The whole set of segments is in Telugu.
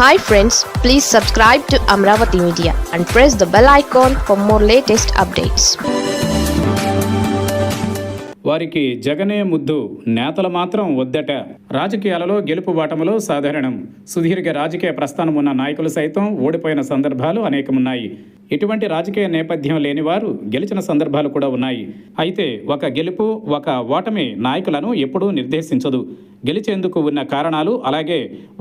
Hi friends please subscribe to Amaravati media and press the bell icon for more latest updates వారికి జగనే ముద్దు నేతలు మాత్రం వద్దట. రాజకీయాలలో గెలుపు బాటములో సాధారణం. సుదీర్ఘ రాజకీయ ప్రస్థానం ఉన్న నాయకులు సైతం ఓడిపోయిన సందర్భాలు అనేకమున్నాయి. ఇటువంటి రాజకీయ నేపథ్యం లేని వారు గెలిచిన సందర్భాలు కూడా ఉన్నాయి. అయితే ఒక గెలుపు ఒక ఓటమి నాయకులను ఎప్పుడూ నిర్దేశించదు. గెలిచేందుకు ఉన్న కారణాలు అలాగే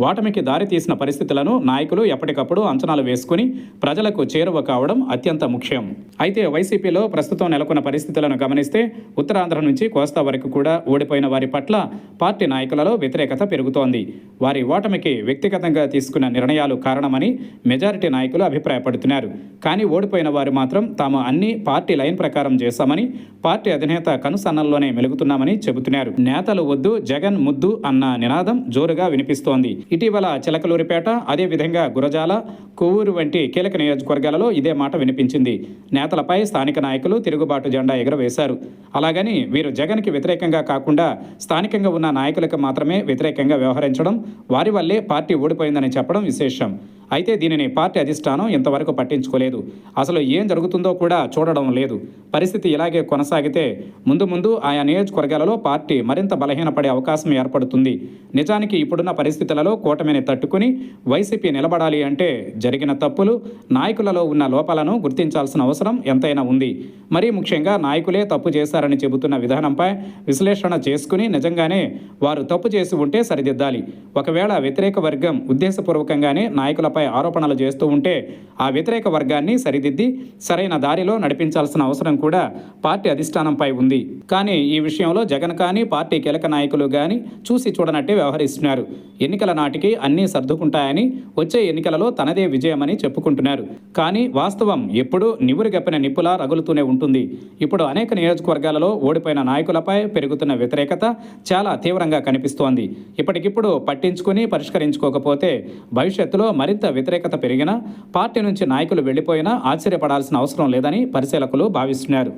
ఓటమికి దారితీసిన పరిస్థితులను నాయకులు ఎప్పటికప్పుడు అంచనాలు వేసుకుని ప్రజలకు చేరువ కావడం అత్యంత ముఖ్యం. అయితే వైసీపీలో ప్రస్తుతం నెలకొన్న పరిస్థితులను గమనిస్తే ఉత్తరాంధ్ర నుంచి కోస్తా వరకు కూడా ఓడిపోయిన వారి పట్ల పార్టీ నాయకులలో వ్యతిరేకత పెరుగుతోంది. వారి ఓటమికి వ్యక్తిగతంగా తీసుకున్న నిర్ణయాలు కారణమని మెజారిటీ నాయకులు అభిప్రాయపడుతున్నారు. కానీ ఓడిపోయిన వారు మాత్రం తాము అన్ని పార్టీ లైన్ ప్రకారం చేశామని పార్టీ అధినేత కనుసన్నల్లోనే మెలుగుతున్నామని చెబుతున్నారు. నేతలు వద్దు జగన్ ముద్దు అన్న నినాదం జోరుగా వినిపిస్తోంది. ఇటీవల చిలకలూరిపేట అదేవిధంగా గురజాల కొవ్వూరు వంటి కీలక నియోజకవర్గాలలో ఇదే మాట వినిపించింది. నేతలపై స్థానిక నాయకులు తిరుగుబాటు జెండా ఎగురవేశారు. అలాగని వీరు జగన్కి వ్యతిరేకంగా కాకుండా స్థానికంగా ఉన్న నాయకులకు మాత్రమే వ్యతిరేకంగా వ్యవహరించడం వారి వల్లే పార్టీ ఓడిపోయిందని చెప్పడం విశేషం. అయితే దీనిని పార్టీ అధిష్టానం ఇంతవరకు పట్టించుకోలేదు. అసలు ఏం జరుగుతుందో కూడా చూడడం లేదు. పరిస్థితి ఇలాగే కొనసాగితే ముందు ముందు ఆయా నియోజకవర్గాలలో పార్టీ మరింత బలహీనపడే అవకాశం ఏర్పడుతుంది. నిజానికి ఇప్పుడున్న పరిస్థితులలో కూటమిని తట్టుకుని వైసీపీ నిలబడాలి అంటే జరిగిన తప్పులు నాయకులలో ఉన్న లోపాలను గుర్తించాల్సిన అవసరం ఎంతైనా ఉంది. మరీ ముఖ్యంగా నాయకులే తప్పు చేశారని చెబుతున్న విధానంపై విశ్లేషణ చేసుకుని నిజంగానే వారు తప్పు చేసి ఉంటే సరిదిద్దాలి. ఒకవేళ వ్యతిరేక వర్గం ఉద్దేశపూర్వకంగానే నాయకులపై ఆరోపణలు చేస్తూ ఉంటే ఆ వ్యతిరేక వర్గాన్ని సరిదిద్ది సరైన దారిలో నడిపించాల్సిన అవసరం కూడా పార్టీ అధిష్టానంపై ఉంది. కానీ ఈ విషయంలో జగన్ కానీ పార్టీ కీలక నాయకులు కానీ చూసి చూడనట్టే వ్యవహరిస్తున్నారు. ఎన్నికల నాటికి అన్నీ సర్దుకుంటాయని వచ్చే ఎన్నికలలో తనదే విజయమని చెప్పుకుంటున్నారు. కానీ వాస్తవం ఎప్పుడూ నివురు గప్పిన నిప్పులా రగులుతూనే ఉంటుంది. ఇప్పుడు అనేక నియోజకవర్గాలలో ఓడిపోయిన నాయకులపై పెరుగుతున్న వ్యతిరేకత చాలా తీవ్రంగా కనిపిస్తోంది. ఇప్పటికిప్పుడు పట్టించుకుని పరిష్కరించుకోకపోతే భవిష్యత్తులో మరింత వ్యతిరేకత పెరిగినా పార్టీ నుంచి నాయకులు వెళ్ళిపోయినా ఆశ్చర్యపడాల్సిన అవసరం లేదని పరిశీలకులు భావిస్తున్నారు.